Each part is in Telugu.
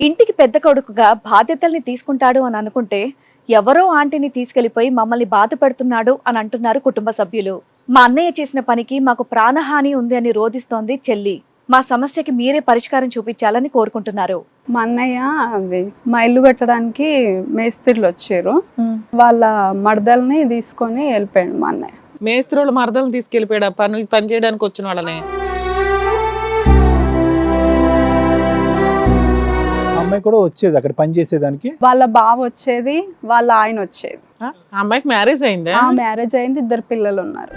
ఇంటికి పెద్ద కొడుకుగా బాధ్యతల్ని తీసుకుంటాడు అని అనుకుంటే ఎవరో ఆంటీని తీసుకెళ్ళిపోయి మమ్మల్ని బాధ పెడుతున్నాడు అని అంటున్నారు కుటుంబ సభ్యులు. మా అన్నయ్య చేసిన పనికి మాకు ప్రాణహాని ఉంది అని రోధిస్తోంది చెల్లి. మా సమస్యకి మీరే పరిష్కారం చూపించాలని కోరుకుంటున్నారు. మా అన్నయ్య మా ఇల్లు కట్టడానికి మేస్త్రీలు వచ్చారు. వాళ్ళ మడదల్ని తీసుకొని వెళ్ళిపోయాడు మా అన్నయ్య. మేస్త్రులు మరదలు తీసుకెళ్ళిపోయాడు ఆ పని పని చేయడానికి వచ్చిన వాళ్ళని. అమ్మాయి కూడా వచ్చేది అక్కడ పని చేసేదానికి? వాళ్ళ బావ వచ్చేది వాళ్ళ ఆయన వచ్చేది. ఆ అమ్మాయికి మ్యారేజ్ అయిందా? ఆ మ్యారేజ్ అయింది ఇద్దరు పిల్లలు ఉన్నారు.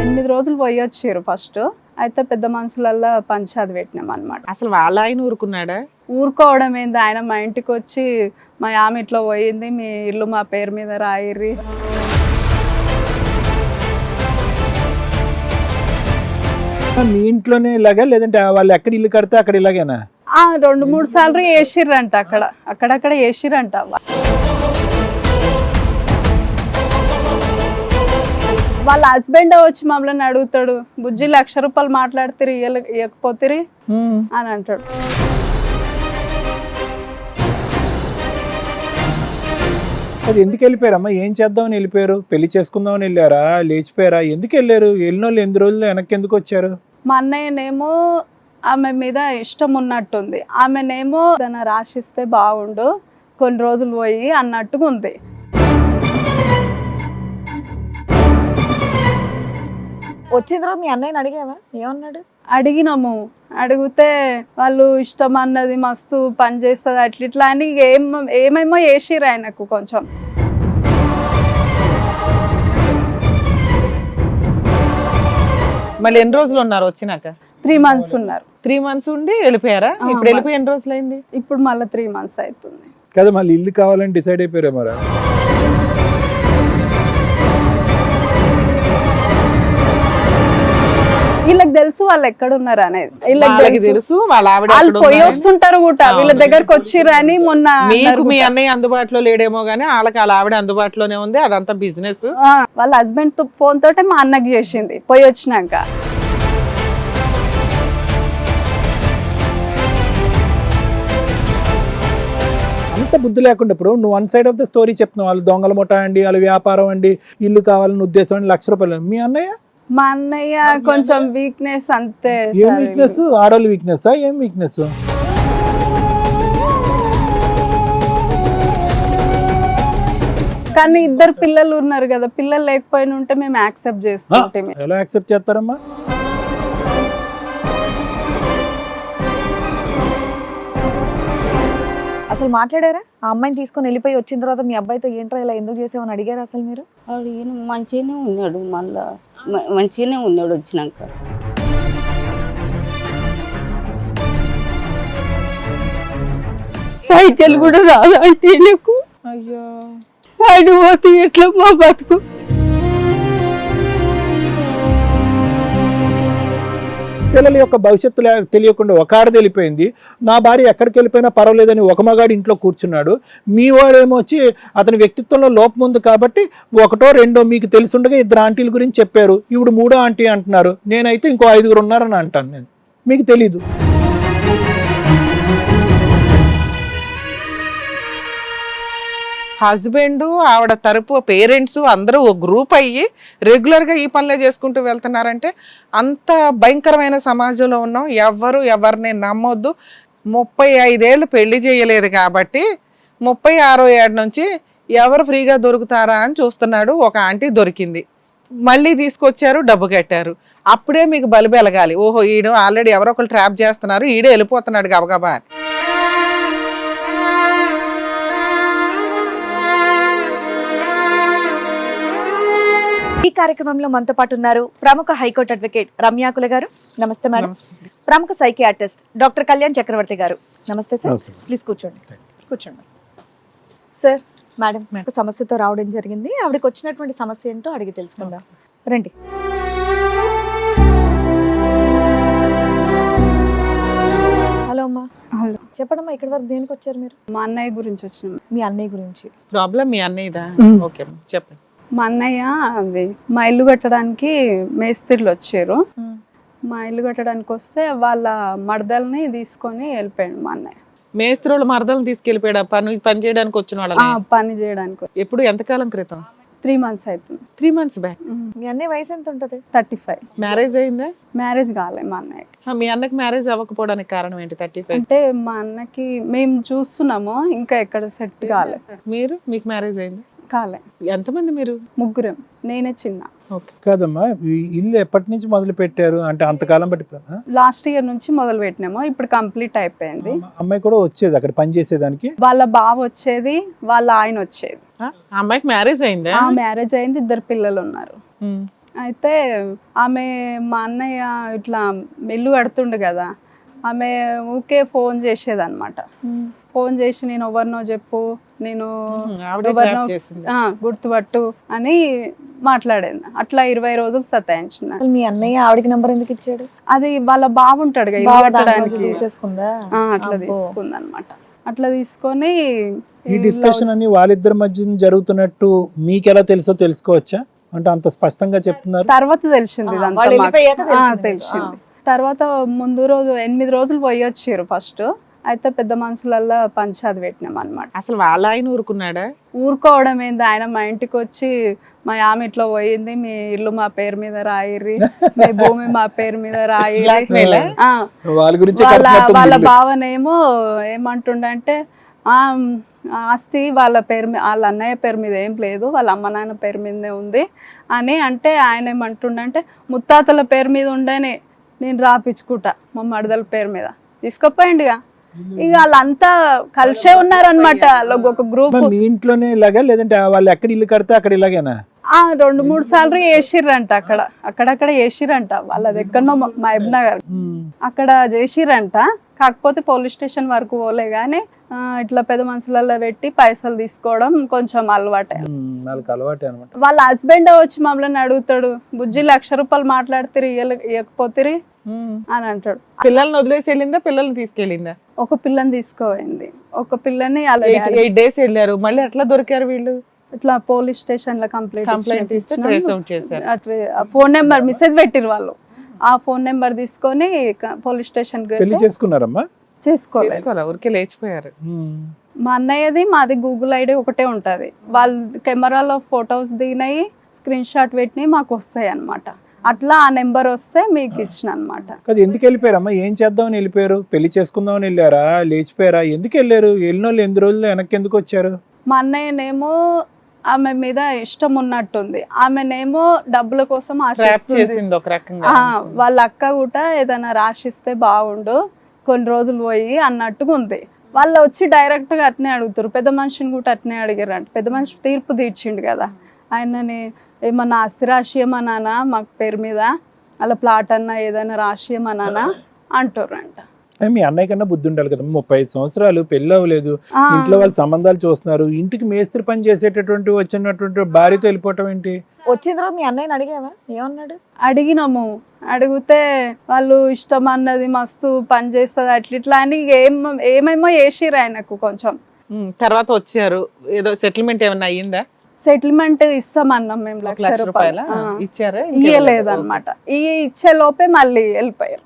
ఎనిమిది రోజులు పోయి వచ్చారు ఫస్ట్ అయితే పెద్ద మనుషులల్లో పంచాది పెట్టినాం అనమాట అసలు వాళ్ళ ఆయన ఊరుకున్నాడా? ఊరుకోవడం ఏంది? ఆయన మా ఇంటికి వచ్చి మా ఆమె ఇట్లా పోయింది మీ ఇల్లు మా పేరు మీద రాయిర్రి. మీ ఇంట్లోనే ఇలాగా లేదంటే వాళ్ళు ఎక్కడ ఇల్లు కడితే అక్కడ ఇలాగేనా? ఆ రెండు మూడు సార్లు వేసిర్రంట అక్కడ. అక్కడక్కడ వేసిర్రంట వాళ్ళ. హస్బెండ్ వచ్చి మమ్మల్ని అడుగుతాడు బుజ్జి లక్ష రూపాయలు మాట్లాడితే ఇవ్వకపోతే అని అంటాడు. అది ఎందుకు వెళ్ళిపోయారమ్మా? ఏం చేద్దామని వెళ్ళిపోయారు? పెళ్ళి చేసుకుందామని వెళ్ళారా? లేచిపోయారా? ఎందుకు వెళ్ళారు? వెళ్ళిన వాళ్ళు ఎన్ని రోజులు వెనక్కి ఎందుకు వచ్చారు? మా అన్నయ్యనేమో ఆమె మీద ఇష్టం ఉన్నట్టుంది. ఆమెనేమో ఏదైనా రాసిస్తే బాగుండు కొన్ని రోజులు పోయి అన్నట్టుగా ఉంది. వచ్చిన తర్వాత మీ అన్నయ్యని అడిగావా? ఏమన్నాడు? అడిగినాము. అడిగితే వాళ్ళు ఇష్టం అన్నది మస్తు పని చేస్తుంది అట్లా ఇట్లా అని ఏం ఏమేమో వేసిర్రు ఆయనకు కొంచెం. మళ్ళీ ఎన్ని రోజులు ఉన్నారు వచ్చినాక? త్రీ మంత్స్ ఉన్నారు. త్రీ మంత్స్ ఉండి వెళ్ళిపోయారా? ఇప్పుడు వెళ్ళిపోయి ఎన్ని రోజులు అయింది ఇప్పుడు మళ్ళీ త్రీ మంత్స్ అవుతుంది. కదా మళ్ళీ ఇల్లు కావాలని డిసైడ్ అయిపోయారు మరి? వీళ్ళకి తెలుసు వాళ్ళు ఎక్కడ ఉన్నారు అనేది వీళ్ళకి తెలుసు వాళ్ళ పోయి. వస్తుంటారు కూడా వీళ్ళ. దగ్గరకు వచ్చిర్రు అని మొన్న మీకు మీ. అన్నయ్య అందుబాటులో లేడేమో గానీ వాళ్ళకి వాళ్ళ ఆవిడ అందుబాటులోనే ఉంది అదంతా బిజినెస్ వాళ్ళ హస్బెండ్తో ఫోన్ తోటే మా అన్నకి చేసింది పోయి వచ్చినాక అంత బుద్ధి లేకుండా ఇప్పుడు నువ్వు one side of the story చెప్తున్నావు వాళ్ళు దొంగల ముఠా అండి వాళ్ళ వ్యాపారం అండి ఇల్లు కావాలని ఉద్దేశం అండి లక్ష రూపాయలు మీ అన్నయ్య మా అన్నయ్య కొంచెం వీక్నెస్ అంతే ఏం. వీక్నెస్ ఆడవాళ్ళ వీక్నెస్ ఏం వీక్నెస్ కానీ ఇద్దరు పిల్లలు ఉన్నారు కదా పిల్లలు లేకపోయినా ఉంటే మేము యాక్సెప్ట్ చేస్తుంటే ఎలా యాక్సెప్ట్ చేస్తారమ్మా? అసలు మాట్లాడారా? ఆ అమ్మాయిని తీసుకొని వెళ్ళిపోయి వచ్చిన తర్వాత మీ అబ్బాయితో ఏంట్రా ఇలా ఎందుకు చేసావని అడిగారా అసలు మీరు? అడిగిన మంచిగానే ఉన్నాడు మళ్ళా మ- మంచిగానే ఉన్నాడు వచ్చినాక. సైకిల్ కూడా రాదు అంటే నీకు అయ్యో. ఆయన పోతే ఎట్లా మా బతుకు? పిల్లల యొక్క భవిష్యత్తు తెలియకుండా ఒక ఆడది వెళ్ళిపోయింది నా భార్య ఎక్కడికి వెళ్ళిపోయినా పర్వాలేదని ఒక మగాడు ఇంట్లో కూర్చున్నాడు. మీ వాడేమో వచ్చి అతని వ్యక్తిత్వంలో లోపం ఉంది కాబట్టి ఒకటో రెండో మీకు తెలుసుండగా ఇద్దరు ఆంటీల గురించి చెప్పారు. ఇప్పుడు మూడో ఆంటీ అంటున్నారు. నేనైతే ఇంకో ఐదుగురు ఉన్నారని అంటాను నేను. మీకు తెలీదు. హస్బెండ్ ఆవిడ తరపు పేరెంట్స్ అందరూ ఒక గ్రూప్ అయ్యి రెగ్యులర్గా ఈ పనులే చేసుకుంటూ వెళ్తున్నారంటే అంత భయంకరమైన సమాజంలో ఉన్నాం. ఎవ్వరు ఎవరిని నమ్మొద్దు. ముప్పై ఐదేళ్ళు పెళ్ళి చేయలేదు కాబట్టి ముప్పై ఆరో ఏడు నుంచి ఎవరు ఫ్రీగా దొరుకుతారా అని చూస్తున్నాడు. ఒక ఆంటీ దొరికింది. మళ్ళీ తీసుకొచ్చారు డబ్బు కట్టారు. అప్పుడే మీకు బలిబెలగాలి ఓహో ఈడు ఆల్రెడీ ఎవరో ఒకరు ట్రాప్ చేస్తున్నారు ఈడే వెళ్ళిపోతున్నాడు గబగబా అని. ఈ కార్యక్రమంలో మనతో పాటు ఉన్నారు ప్రముఖ హైకోర్టు అడ్వకేట్ రమ్యాకుల గారు. నమస్తే మేడం. ప్రముఖ సైకియాట్రిస్ట్ డాక్టర్ కళ్యాణ్ చక్రవర్తి గారు. నమస్తే సార్. ప్లీజ్ కూర్చోండి. కూర్చోండి. సార్ మేడం సమస్యతో రావడం జరిగింది. ఆవిడకి వచ్చినటువంటి సమస్య ఏంటో అడిగి తెలుసుకుందాం. రండి. హలో అమ్మా. హలో. చెప్పడమ్మా ఇక్కడి వరకు దేనికి వచ్చారు మీరు? మా అన్నయ్య గురించి వచ్చినాం. మీ అన్నయ్య గురించి. ప్రాబ్లం మీ అన్నయ్యదా. ఓకే చెప్పండి. మా అన్నయ్య అవి మా ఇల్లు కట్టడానికి మేస్త్రీలు వచ్చారు. మా ఇల్లు కట్టడానికి వస్తే వాళ్ళ మడదల్ని తీసుకొని వెళ్ళిపోయాడు మా అన్నయ్య. మేస్త్రులు మరదలను తీసుకెళ్ళిపోయాడు? పని పని చేయడానికి వచ్చిన ఆ, వాళ్ళని పని చేయడానికి ఎప్పుడు? ఎంతకాలం క్రితం? త్రీ మంత్స్ అవుతుంది. Three months back? మీ అన్నయ్య వయసు ఎంత ఉంటది? Thirty five. మ్యారేజ్ అయిందా? మ్యారేజ్ కాలే మా అన్నయ్యకి. ఆ, మీ అన్నకి మ్యారేజ్ అవ్వకపోవడానికి కారణం ఏంటి థర్టీ ఫైవ్? అంటే మా అన్నకి మేము చూస్తున్నాము ఇంకా ఎక్కడ సెట్ కాలే. మీరు? మీకు మ్యారేజ్ అయింది? కాలే. ఎంతమంది మీరు? ముగ్గురం. నేనే చిన్న. ఓకే. కాదమ్మా ఈ ఇల్లు ఎప్పటి నుంచి మొదలు పెట్టారు అంటే అంతకాలం బట్టి? లాస్ట్ ఇయర్ నుంచి మొదలు పెట్టినాము ఇప్పుడు కంప్లీట్ అయిపోయింది. అమ్మాయి కూడా వచ్చేది అక్కడ పని చేసేదానికి? వాళ్ళ బావ వచ్చేది వాళ్ళ ఆయన వచ్చేది. ఆ అమ్మాయికి మ్యారేజ్ అయిందా? ఆ మ్యారేజ్ అయింది. ఇద్దరు పిల్లలు ఉన్నారు. అయితే ఆమె మా అన్నయ్య ఇట్లా మెల్లు కడుతుండు కదా. ఆమె ఊకే ఫోన్ చేసేది అనమాట ఫోన్ చేసి నేను ఎవరినో చెప్పు నేను గుర్తుపట్టు అని మాట్లాడింది అట్లా ఇరవై రోజులు సతాయించింది అసలు మీ అన్నయ్య ఆవిడకి నంబర్ ఎందుకు ఇచ్చాడు? అది వాళ్ళ బాగుంటాడు కదా కట్టడానికి. అట్లా. తీసుకుంది అనమాట అట్లా తీసుకొని ఈ డిస్కషన్ అన్ని వాళ్ళిద్దరి మధ్య జరుగుతున్నట్టు మీకు ఎలా తెలుసో తెలుసుకోవచ్చా? అంటే అంత స్పష్టంగా చెప్తున్నారు. తర్వాత తెలిసింది. తెలిసింది. తర్వాత ముందు రోజు ఎనిమిది రోజులు పోయి వచ్చారు ఫస్ట్. అయితే పెద్ద మనుషులల్లో పంచాది పెట్టినాం అనమాట అసలు వాళ్ళ ఆయన ఊరుకున్నాడా? ఊరుకోవడం ఏంది? ఆయన మా ఇంటికి వచ్చి మా ఆమె ఇట్లా పోయింది మీ ఇల్లు మా పేరు మీద రాయిర్రి మీ భూమి మా పేరు మీద రాయిర్రి. వాళ్ళ గురించి వాళ్ళ వాళ్ళ భావనేమో ఏమంటుండంటే ఆ ఆస్తి వాళ్ళ పేరు మీద వాళ్ళ అన్నయ్య పేరు మీద ఏం లేదు వాళ్ళ అమ్మ నాన్న పేరు మీదనే ఉంది అని అంటే ఆయన ఏమంటుండంటే ముత్తాతల పేరు మీద ఉండని నేను రాపించుకుంటా మా మడదల పేరు మీద. తీసుకుపోయిండిగా. ఇక వాళ్ళంతా కలిసే ఉన్నారనమాట ఒక గ్రూప్ మీ ఇంట్లోనే ఇలాగా లేదంటే వాళ్ళు ఎక్కడ ఇల్లు కడితే అక్కడ ఇలాగేనా? ఆ రెండు మూడు సార్లు వేసిర్రంట అక్కడ. అక్కడక్కడ వేసిర్రంట వాళ్ళది ఎక్కడనో మహబ్ నగర్ అక్కడ చేసిరంట కాకపోతే పోలీస్ స్టేషన్ వరకు పోలే కానీ ఆ, ఇట్లా పెద్ద మనుషులలో పెట్టి పైసలు తీసుకోవడం కొంచెం అలవాటే. వాళ్ళ హస్బెండ్ వచ్చి మమ్మల్ని అడుగుతాడు బుజ్జి లక్ష రూపాయలు మాట్లాడితే ఇవ్వకపోతే ఉమ్. అని అంటాడు. పిల్లల్ని వదిలేసి వెళ్ళిందా పిల్లల్ని తీసుకెళ్ళిందా? ఒక పిల్లని తీసుకోపోయింది ఒక పిల్లని అలా ఎయిట్ డేస్ వెళ్ళారు. మళ్ళీ ఎట్లా దొరికారు వీళ్ళు? ఇట్లా పోలీస్ స్టేషన్లో కంప్లైంట్ కంప్లైంట్ ఇస్తే ట్రేస్ అవుట్ చేశారు. ఫోన్ నెంబర్ మెసేజ్ పెట్టిరు వాళ్ళు. ఆ ఫోన్ నెంబర్ తీసుకొని పోలీస్ స్టేషన్ పెళ్ళి చేసుకున్నారమ్మా? చేసుకోలేదు. ఊరికే లేచిపోయారు. మా అన్నయ్యది మాది గూగుల్ ఐడి ఒకటే ఉంటుంది. వాళ్ళ కెమెరాలో ఫొటోస్ దిగినాయి స్క్రీన్ షాట్ పెట్టినాయి మాకు వస్తాయి అన్నమాట అట్లా ఆ నెంబర్ వస్తే మీకు ఇచ్చిన అనమాట కాదు ఎందుకు వెళ్ళిపోయారమ్మా? ఏం చేద్దామని వెళ్ళిపోయారు? పెళ్ళి చేసుకుందామని వెళ్ళారా? లేచిపోయారా? ఎందుకు వెళ్ళారు? వెళ్ళిన వాళ్ళు ఎన్ని రోజులు వెనక్కి ఎందుకు వచ్చారు? మా అన్నయ్యనేమో ఆమె మీద ఇష్టం ఉన్నట్టుంది. ఆమెనేమో డబ్బుల కోసం ఆశిస్తుంది. చేసింది ఒక రకంగా. ఆ, వాళ్ళ అక్క కూడా ఏదైనా రాసిస్తే బాగుండు కొన్ని రోజులు పోయి అన్నట్టుగా ఉంది. వాళ్ళు వచ్చి డైరెక్ట్గా అట్నే అడుగుతారు. పెద్ద మనిషిని కూడా అట్నే అడిగారంట. పెద్ద మనిషి తీర్పు తీర్చిండు కదా. ఆయనని ఏమన్నా ఆస్తి రాసియమన్నానా మాకు పేరు మీద? అలా ప్లాట్ అన్నా ఏదైనా రాసియమన్నానా అంటారంట ఏ, మీ అన్నయ్య కన్నా బుద్ధి ఉండాలి కదా. ముప్పై సంవత్సరాలు పెళ్ళి అవ్వలేదు. ఇంట్లో వాళ్ళు సంబంధాలు చూస్తున్నారు. ఇంటికి మేస్త్రి పని చేసేటటువంటి వచ్చినటువంటి భార్యతో వెళ్ళిపోవటం ఏంటి? వచ్చిన తర్వాత మీ అన్నయ్యని అడిగావా? ఏమన్నాడు? అడిగినాము. అడిగితే వాళ్ళు ఇష్టం అన్నది మస్తు పని చేస్తుంది అట్లా ఇట్లా అని ఏం ఏమేమో వేసిరు ఆయనకు కొంచెం. తర్వాత వచ్చారు. ఏదో సెటిల్మెంట్ ఏమన్నా అయ్యిందా? సెటిల్మెంట్ ఇస్తామన్నాం మేము లక్ష రూపాయల. ఇచ్చారా? ఇయ్యలేదు అనమాట ఈ ఇచ్చే లోపే మళ్ళీ వెళ్ళిపోయారు?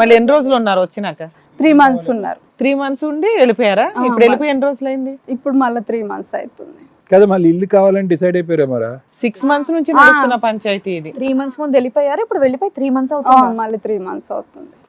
మళ్ళీ ఎన్ని రోజులు ఉన్నారు వచ్చినాక? త్రీ మంత్స్ ఉన్నారు. త్రీ మంత్స్ ఉండి వెళ్ళిపోయారా? ఇప్పుడు వెళ్ళిపోయి ఎన్ని రోజులు అయింది ఇప్పుడు మళ్ళీ త్రీ మంత్స్ అవుతుంది. కదా మళ్ళీ ఇల్లు కావాలని డిసైడ్ అయిపోయారా మరా? సిక్స్ మంత్స్ నుంచి నడుస్తున్న పంచాయతీ ఇది. త్రీ మంత్స్ ముందు వెళ్ళిపోయారు? ఇప్పుడు వెళ్ళిపోయి త్రీ మంత్స్ అవుతుంది? మళ్ళీ త్రీ మంత్స్ అవుతుంది.